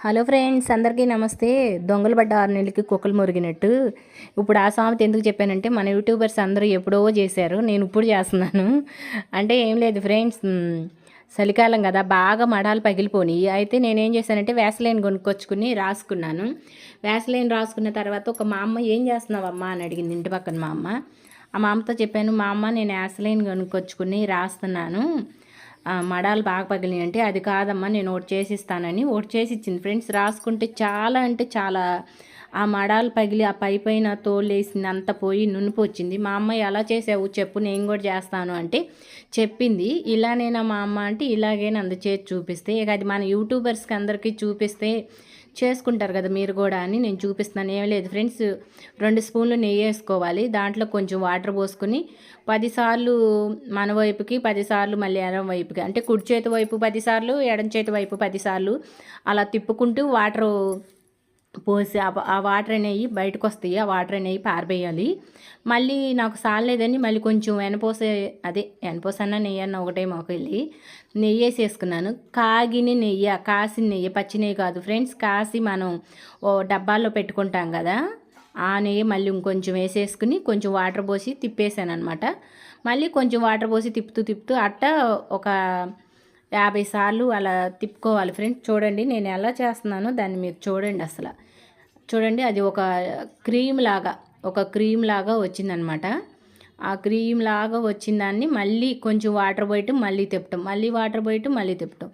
Hello friends అందరికీ నమస్తే. దొంగలు పడ్డ ఆరు నెలలకి కుక్కలు మురిగినట్టు. ఇప్పుడు ఆ సామెత ఎందుకు చెప్పానంటే మన యూట్యూబర్స్ అందరూ ఎప్పుడో చేశారు నేను ఇప్పుడు చేస్తున్నాను. అంటే ఏం లేదు ఫ్రెండ్స్ చలికాలం కదా బాగా మడాలు పగిలిపోయి అయితే నేనేం చేశానంటే వ్యాసలైన్ కొనుక్కొచ్చుకుని రాసుకున్నాను. వ్యాసలైన్ రాసుకున్న తర్వాత ఒక మా అమ్మ ఏం చేస్తున్నావమ్మా? అని అడిగింది ఇంటి పక్కన మా అమ్మ. ఆ మా అమ్మతో చెప్పాను మా అమ్మ నేను వ్యాసలైన్ కొనుక్కొచ్చుకుని రాస్తున్నాను. మడాలు బాగా పగిలినాయి అంటే అది కాదమ్మా నేను ఒకటి చేసి ఇస్తానని ఒకటి చేసి ఇచ్చింది ఫ్రెండ్స్ రాసుకుంటే చాలా అంటే చాలా. ఆ మడాలు పగిలి ఆ పై పైన తోలేసింది అంత పోయి నునుపు వచ్చింది. మా అమ్మ ఎలా చేసావు చెప్పు నేను కూడా చేస్తాను అంటే చెప్పింది. ఇలానేనా మా అమ్మ అంటే ఇలాగే అందు చేసి చూపిస్తే. ఇక అది మన యూట్యూబర్స్కి అందరికీ చూపిస్తే చేసుకుంటారు కదా మీరు కూడా అని నేను చూపిస్తున్నాను. ఏం లేదు ఫ్రెండ్స్ రెండు స్పూన్లు నెయ్యి వేసుకోవాలి. దాంట్లో కొంచెం వాటర్ పోసుకుని పదిసార్లు మన వైపుకి పదిసార్లు మళ్ళీ ఎడం వైపుకి. అంటే కుడి చేతి వైపు పదిసార్లు ఎడం చేతి వైపు పదిసార్లు అలా తిప్పుకుంటూ వాటర్ పోసి ఆ- వాటర్ అనేవి బయటకు వస్తాయి ఆ వాటర్ అనేవి పారబేయాలి మళ్ళీ నాకు సాలేదని మళ్ళీ కొంచెం ఎనపోసే అదే ఎనపోస నెయ్యి అన్న ఒకటే వెళ్ళి నెయ్యి వేసేసుకున్నాను. కాగిన నెయ్యి కాసిన నెయ్యి పచ్చి నెయ్యి కాదు ఫ్రెండ్స్ కాసి మనం ఓ డబ్బాల్లో పెట్టుకుంటాం కదా ఆ నెయ్యి మళ్ళీ ఇంకొంచెం వేసేసుకుని కొంచెం వాటర్ పోసి తిప్పేసాను అనమాట మళ్ళీ కొంచెం వాటర్ పోసి తిప్పుతూ తిప్పుతూ అట్ట ఒక యాభై సార్లు అలా తిప్పుకోవాలి ఫ్రెండ్స్. చూడండి నేను ఎలా చేస్తున్నానో దాన్ని మీరు చూడండి అసలు. చూడండి అది ఒక క్రీమ్ లాగా ఒక క్రీమ్ లాగా వచ్చిందనమాట. ఆ క్రీమ్ లాగా వచ్చిన దాన్ని మళ్ళీ కొంచెం వాటర్ పోయటం మళ్ళీ తిప్పటం మళ్ళీ వాటర్ పోయటం మళ్ళీ తిప్పటం.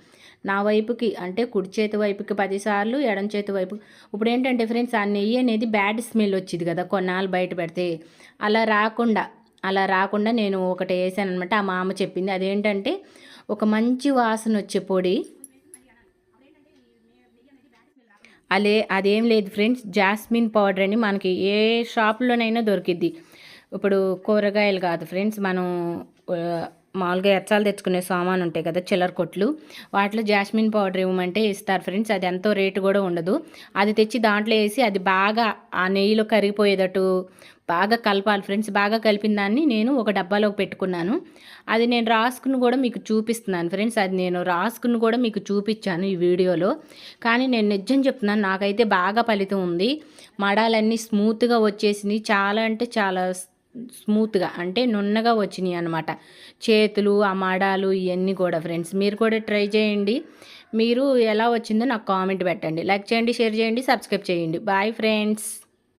నా వైపుకి అంటే కుడి చేతి వైపుకి పదిసార్లు ఎడం చేతి వైపు. ఇప్పుడు ఏంటంటే ఫ్రెండ్స్ ఆ నెయ్యి అనేది బ్యాడ్ స్మెల్ వచ్చింది కదా కొన్నాళ్ళు బయట పెడితే. అలా రాకుండా అలా రాకుండా నేను ఒకటి వేసాను అనమాట ఆ మామ చెప్పింది. అదేంటంటే ఒక మంచి వాసన వచ్చే పొడి. అలే అదేం లేదు ఫ్రెండ్స్ జాస్మిన్ పౌడర్ అని మనకి ఏ షాప్లోనైనా దొరికిద్ది. ఇప్పుడు కూరగాయలు కాదు ఫ్రెండ్స్ మనం మామూలుగా ఎచ్చాలు తెచ్చుకునే సామాన్ ఉంటాయి కదా చిల్లర కొట్లు. వాటిలో జాస్మిన్ పౌడర్ ఇవ్వమంటే ఇస్తారు ఫ్రెండ్స్ అది ఎంతో రేటు కూడా ఉండదు. అది తెచ్చి దాంట్లో వేసి అది బాగా ఆ నెయ్యిలో కరిగిపోయేటట్టు బాగా కలపాలి ఫ్రెండ్స్ బాగా కలిపిన దాన్ని నేను ఒక డబ్బాలో పెట్టుకున్నాను. అది నేను రాసుకుని కూడా మీకు చూపిస్తున్నాను ఫ్రెండ్స్ అది నేను రాసుకుని కూడా మీకు చూపించాను ఈ వీడియోలో. కానీ నేను నిజం చెప్తున్నాను నాకైతే బాగా ఫలితం ఉంది. మడాలన్నీ స్మూత్గా వచ్చేసినాయి. చాలా అంటే చాలా స్మూత్గా అంటే నున్నగా వచ్చినాయి అనమాట చేతులు ఆ మాడాలు ఇవన్నీ కూడా ఫ్రెండ్స్ మీరు కూడా ట్రై చేయండి. మీరు ఎలా వచ్చిందో నాకు కామెంట్ పెట్టండి. లైక్ చేయండి షేర్ చేయండి సబ్స్క్రైబ్ చేయండి. Bye friends.